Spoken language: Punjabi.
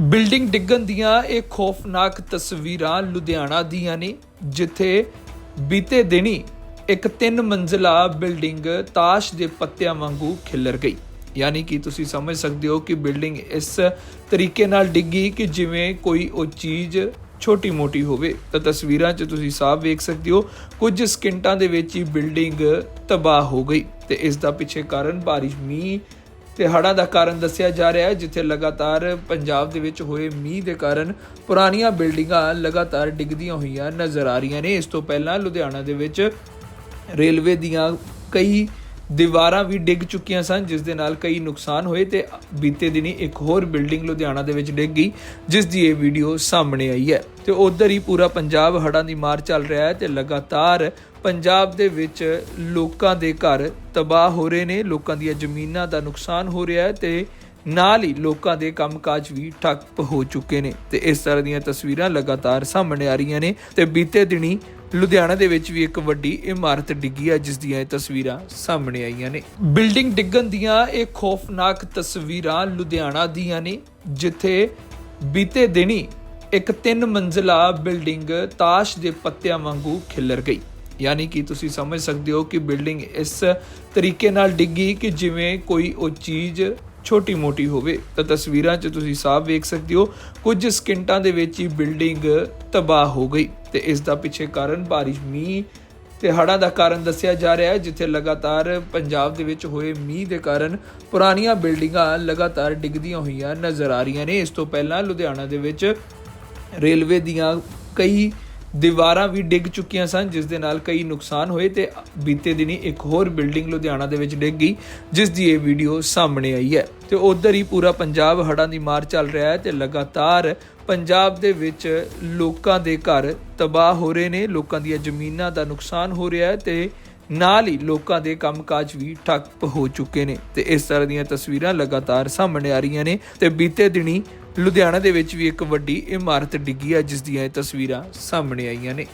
ਬਿਲਡਿੰਗ ਡਿੱਗਣ ਦੀਆਂ ਇਹ ਖੌਫਨਾਕ ਤਸਵੀਰਾਂ ਲੁਧਿਆਣਾ ਦੀਆਂ ਨੇ, ਜਿੱਥੇ ਬੀਤੇ ਦਿਨੀ ਇੱਕ ਤਿੰਨ ਮੰਜ਼ਲਾ ਬਿਲਡਿੰਗ ਤਾਸ਼ ਦੇ ਪੱਤਿਆਂ ਵਾਂਗੂ ਖਿਲਰ ਗਈ। ਯਾਨੀ ਕਿ ਤੁਸੀਂ ਸਮਝ ਸਕਦੇ ਹੋ ਕਿ ਬਿਲਡਿੰਗ ਇਸ ਤਰੀਕੇ ਨਾਲ ਡਿੱਗੀ ਕਿ ਜਿਵੇਂ ਕੋਈ ਉਹ ਚੀਜ਼ ਛੋਟੀ ਮੋਟੀ ਹੋਵੇ। ਤਾਂ ਤਸਵੀਰਾਂ 'ਚ ਤੁਸੀਂ ਸਾਫ਼ ਵੇਖ ਸਕਦੇ ਹੋ, ਕੁਝ ਸਕਿੰਟਾਂ ਦੇ ਵਿੱਚ ਹੀ ਬਿਲਡਿੰਗ ਤਬਾਹ ਹੋ ਗਈ ਤੇ ਇਸ ਦਾ ਪਿੱਛੇ ਕਾਰਨ ਬਾਰਿਸ਼ ਮੀਂਹ ਤੇ ਹੜ੍ਹਾਂ ਦਾ ਕਾਰਨ ਦੱਸਿਆ ਜਾ ਰਿਹਾ ਹੈ, ਜਿੱਥੇ ਲਗਾਤਾਰ ਪੰਜਾਬ ਦੇ ਵਿੱਚ ਹੋਏ ਮੀਂਹ ਦੇ ਕਾਰਨ ਪੁਰਾਣੀਆਂ ਬਿਲਡਿੰਗਾਂ ਲਗਾਤਾਰ ਡਿੱਗਦੀਆਂ ਹੋਈਆਂ ਨਜ਼ਰ ਆ ਰਹੀਆਂ ਨੇ। ਇਸ ਤੋਂ ਪਹਿਲਾਂ ਲੁਧਿਆਣਾ ਦੇ ਵਿੱਚ ਰੇਲਵੇ ਦੀਆਂ ਕਈ ਦੀਵਾਰਾਂ ਵੀ ਡਿੱਗ ਚੁੱਕੀਆਂ ਸਨ, ਜਿਸ ਦੇ ਨਾਲ ਕਈ ਨੁਕਸਾਨ ਹੋਏ ਤੇ ਬੀਤੇ ਦਿਨੀ ਇੱਕ ਹੋਰ ਬਿਲਡਿੰਗ ਲੁਧਿਆਣਾ ਦੇ ਵਿੱਚ ਡਿੱਗ ਗਈ, ਜਿਸ ਦੀ ਇਹ ਵੀਡੀਓ ਸਾਹਮਣੇ ਆਈ ਹੈ। ਤੇ ਉਧਰ ਹੀ ਪੂਰਾ ਪੰਜਾਬ ਹੜ੍ਹਾਂ ਦੀ ਮਾਰ ਚੱਲ ਰਿਹਾ ਹੈ ਤੇ ਲਗਾਤਾਰ ਪੰਜਾਬ ਦੇ ਵਿੱਚ ਲੋਕਾਂ ਦੇ ਘਰ ਤਬਾਹ ਹੋ ਰਹੇ ਨੇ, ਲੋਕਾਂ ਦੀਆਂ ਜ਼ਮੀਨਾਂ ਦਾ ਨੁਕਸਾਨ ਹੋ ਰਿਹਾ ਹੈ ਤੇ ਨਾਲ ਹੀ ਲੋਕਾਂ ਦੇ ਕੰਮਕਾਜ ਵੀ ਠੱਪ ਹੋ ਚੁੱਕੇ ਨੇ ਤੇ ਇਸ ਤਰ੍ਹਾਂ ਦੀਆਂ ਤਸਵੀਰਾਂ ਲਗਾਤਾਰ ਸਾਹਮਣੇ ਆ ਰਹੀਆਂ ਨੇ ਤੇ ਬੀਤੇ ਦਿਨੀ ਲੁਧਿਆਣਾ ਦੇ ਵਿੱਚ ਵੀ ਇੱਕ ਵੱਡੀ ਇਮਾਰਤ ਡਿੱਗੀ ਹੈ ਜਿਸ ਦੀਆਂ ਇਹ ਤਸਵੀਰਾਂ ਸਾਹਮਣੇ ਆਈਆਂ ਨੇ। ਬਿਲਡਿੰਗ ਡਿੱਗਣ ਦੀਆਂ ਇਹ ਖੌਫਨਾਕ ਤਸਵੀਰਾਂ ਲੁਧਿਆਣਾ ਦੀਆਂ ਨੇ, ਜਿੱਥੇ ਬੀਤੇ ਦਿਨੀ ਇੱਕ ਤਿੰਨ ਮੰਜ਼ਲਾ ਬਿਲਡਿੰਗ ਤਾਸ਼ ਦੇ ਪੱਤਿਆਂ ਵਾਂਗੂ ਖਿਲਰ ਗਈ। ਯਾਨੀ ਕਿ ਤੁਸੀਂ ਸਮਝ ਸਕਦੇ ਹੋ ਕਿ ਬਿਲਡਿੰਗ ਇਸ ਤਰੀਕੇ ਨਾਲ ਡਿੱਗੀ ਕਿ ਜਿਵੇਂ ਕੋਈ ਉਹ ਚੀਜ਼ ਛੋਟੀ ਮੋਟੀ ਹੋਵੇ, ਤਾਂ ਤਸਵੀਰਾਂ 'ਚ ਤੁਸੀਂ ਸਾਫ਼ ਵੇਖ ਸਕਦੇ ਹੋ, ਕੁਝ ਸਕਿੰਟਾਂ ਦੇ ਵਿੱਚ ਹੀ ਬਿਲਡਿੰਗ ਤਬਾਹ ਹੋ ਗਈ ਤੇ ਇਸ ਦਾ ਪਿੱਛੇ ਕਾਰਨ ਬਾਰਿਸ਼ ਮੀਂਹ ਤੇ ਹੜ੍ਹਾਂ ਦਾ ਕਾਰਨ ਦੱਸਿਆ ਜਾ ਰਿਹਾ ਹੈ, ਜਿੱਥੇ ਲਗਾਤਾਰ ਪੰਜਾਬ ਦੇ ਵਿੱਚ ਹੋਏ ਮੀਂਹ ਦੇ ਕਾਰਨ ਪੁਰਾਣੀਆਂ ਬਿਲਡਿੰਗਾਂ ਲਗਾਤਾਰ ਡਿੱਗਦੀਆਂ ਹੋਈਆਂ ਨਜ਼ਰ ਆ ਰਹੀਆਂ ਨੇ। ਇਸ ਤੋਂ ਪਹਿਲਾਂ ਲੁਧਿਆਣਾ ਦੇ ਵਿੱਚ ਰੇਲਵੇ ਦੀਆਂ ਕਈ ਦੀਵਾਰਾਂ ਵੀ ਡਿੱਗ ਚੁੱਕੀਆਂ ਸਨ, ਜਿਸ ਦੇ ਨਾਲ ਕਈ ਨੁਕਸਾਨ ਹੋਏ ਤੇ ਬੀਤੇ ਦਿਨੀ ਇੱਕ ਹੋਰ ਬਿਲਡਿੰਗ ਲੁਧਿਆਣਾ ਦੇ ਵਿੱਚ ਡਿੱਗ ਗਈ, ਜਿਸ ਦੀ ਇਹ ਵੀਡੀਓ ਸਾਹਮਣੇ ਆਈ ਹੈ। ਤੇ ਉਧਰ ਹੀ ਪੂਰਾ ਪੰਜਾਬ ਹੜ੍ਹਾਂ ਦੀ ਮਾਰ ਚੱਲ ਰਿਹਾ ਹੈ ਤੇ ਲਗਾਤਾਰ ਪੰਜਾਬ ਦੇ ਵਿੱਚ ਲੋਕਾਂ ਦੇ ਘਰ ਤਬਾਹ ਹੋ ਰਹੇ ਨੇ, ਲੋਕਾਂ ਦੀਆਂ ਜ਼ਮੀਨਾਂ ਦਾ ਨੁਕਸਾਨ ਹੋ ਰਿਹਾ ਹੈ ਤੇ ਨਾਲ ਹੀ ਲੋਕਾਂ ਦੇ ਕੰਮਕਾਜ ਵੀ ਠੱਪ ਹੋ ਚੁੱਕੇ ਨੇ ਤੇ ਇਸ ਤਰ੍ਹਾਂ ਦੀਆਂ ਤਸਵੀਰਾਂ ਲਗਾਤਾਰ ਸਾਹਮਣੇ ਆ ਰਹੀਆਂ ਨੇ ਤੇ ਬੀਤੇ ਦਿਨੀ ਲੁਧਿਆਣਾ ਦੇ ਵਿੱਚ ਵੀ ਇੱਕ ਵੱਡੀ ਇਮਾਰਤ ਡਿੱਗੀ ਹੈ, ਜਿਸ ਦੀਆਂ ਇਹ ਤਸਵੀਰਾਂ ਸਾਹਮਣੇ ਆਈਆਂ ਨੇ।